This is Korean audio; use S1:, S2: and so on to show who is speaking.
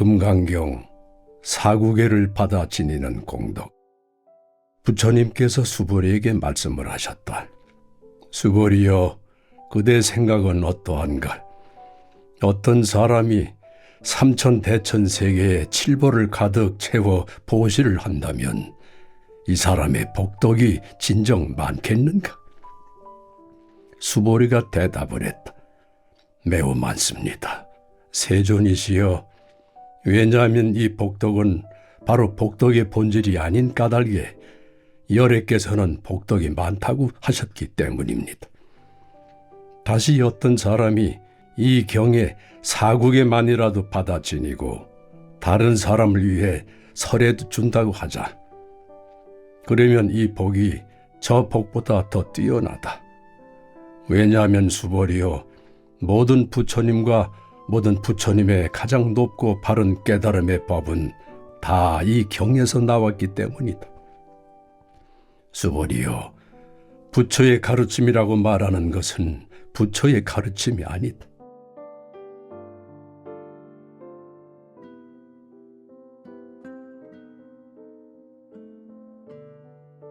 S1: 금강경 사구계를 받아 지니는 공덕. 부처님께서 수보리에게 말씀을 하셨다. 수보리여, 그대 생각은 어떠한가? 어떤 사람이 삼천 대천 세계에 칠보를 가득 채워 보시를 한다면 이 사람의 복덕이 진정 많겠는가? 수보리가 대답을 했다. 매우 많습니다. 세존이시여, 왜냐하면 이 복덕은 바로 복덕의 본질이 아닌 까닭에 열애께서는 복덕이 많다고 하셨기 때문입니다. 다시 어떤 사람이 이 경에 사국에만이라도 받아 지니고 다른 사람을 위해 설에도 준다고 하자. 그러면 이 복이 저 복보다 더 뛰어나다. 왜냐하면 수벌이요 모든 부처님과 모든 부처님의 가장 높고 바른 깨달음의 법은 다 이 경에서 나왔기 때문이다. 수벌이요 부처의 가르침이라고 말하는 것은 부처의 가르침이 아니다.